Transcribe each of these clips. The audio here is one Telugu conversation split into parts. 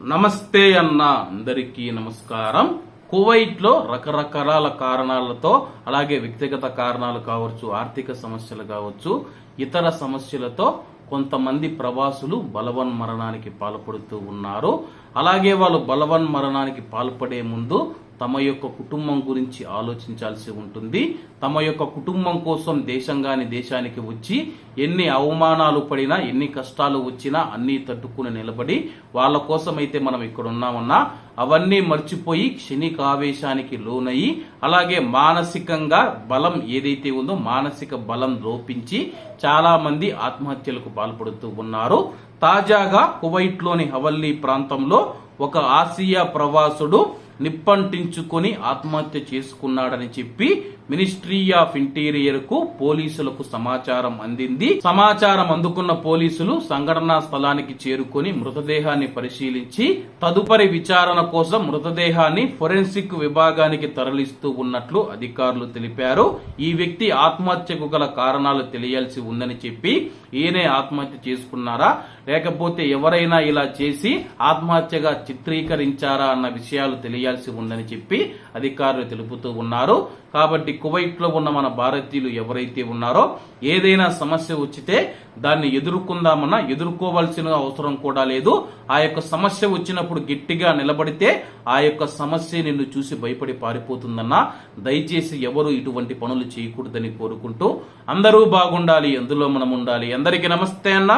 నమస్తే అన్న అందరికీ నమస్కారం. కువైట్లో రకరకాల కారణాలతో అలాగే వ్యక్తిగత కారణాలు కావచ్చు ఆర్థిక సమస్యలు కావచ్చు ఇతర సమస్యలతో కొంతమంది ప్రవాసులు బలవన్ మరణానికి పాల్పడుతూ ఉన్నారు. అలాగే వాళ్ళు బలవన్ మరణానికి పాల్పడే ముందు తమ యొక్క కుటుంబం గురించి ఆలోచించాల్సి ఉంటుంది. తమ యొక్క కుటుంబం కోసం దేశంగాని దేశానికి వచ్చి ఎన్ని అవమానాలు పడినా ఎన్ని కష్టాలు వచ్చినా అన్నీ తట్టుకుని నిలబడి వాళ్ళ కోసం అయితే మనం ఇక్కడ ఉన్నామన్నా అవన్నీ మర్చిపోయి క్షణికావేశానికి లోనయ్యి అలాగే మానసికంగా బలం ఏదైతే ఉందో మానసిక బలం లోపించి చాలామంది ఆత్మహత్యలకు పాల్పడుతూ ఉన్నారు. తాజాగా కువైట్లోని హవల్లీ ప్రాంతంలో ఒక ఆసియా ప్రవాసుడు నిప్పంటించుకొని ఆత్మహత్య చేసుకున్నాడని చెప్పి మినిస్ట్రీ ఆఫ్ ఇంటీరియర్కు పోలీసులకు సమాచారం అందింది. సమాచారం అందుకున్న పోలీసులు సంఘటనా స్థలానికి చేరుకొని మృతదేహాన్ని పరిశీలించి తదుపరి విచారణ కోసం మృతదేహాన్ని ఫోరెన్సిక్ విభాగానికి తరలిస్తూ ఉన్నట్లు అధికారులు తెలిపారు. ఈ వ్యక్తి ఆత్మహత్యకు గల కారణాలు తెలియాల్సి ఉందని చెప్పి ఈయనే ఆత్మహత్య చేసుకున్నారా? లేకపోతే ఎవరైనా ఇలా చేసి ఆత్మహత్యగా చిత్రీకరించారా అన్న విషయాలు తెలియాలి చేయాల్సి ఉందని చెప్పి అధికారులు తెలుపుతూ ఉన్నారు. కాబట్టి కువైట్లో ఉన్న మన భారతీయులు ఎవరైతే ఉన్నారో ఏదైనా సమస్య వచ్చితే దాన్ని ఎదుర్కొందామన్నా ఎదుర్కోవాల్సిన అవసరం కూడా లేదు. ఆ యొక్క సమస్య వచ్చినప్పుడు గట్టిగా నిలబడితే ఆ యొక్క సమస్య నిన్ను చూసి భయపడి పారిపోతుందన్నా దయచేసి ఎవరు ఇటువంటి పనులు చేయకూడదని కోరుకుంటూ అందరూ బాగుండాలి అందులో మనం ఉండాలి. అందరికీ నమస్తే అన్న.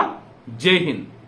జై హింద్.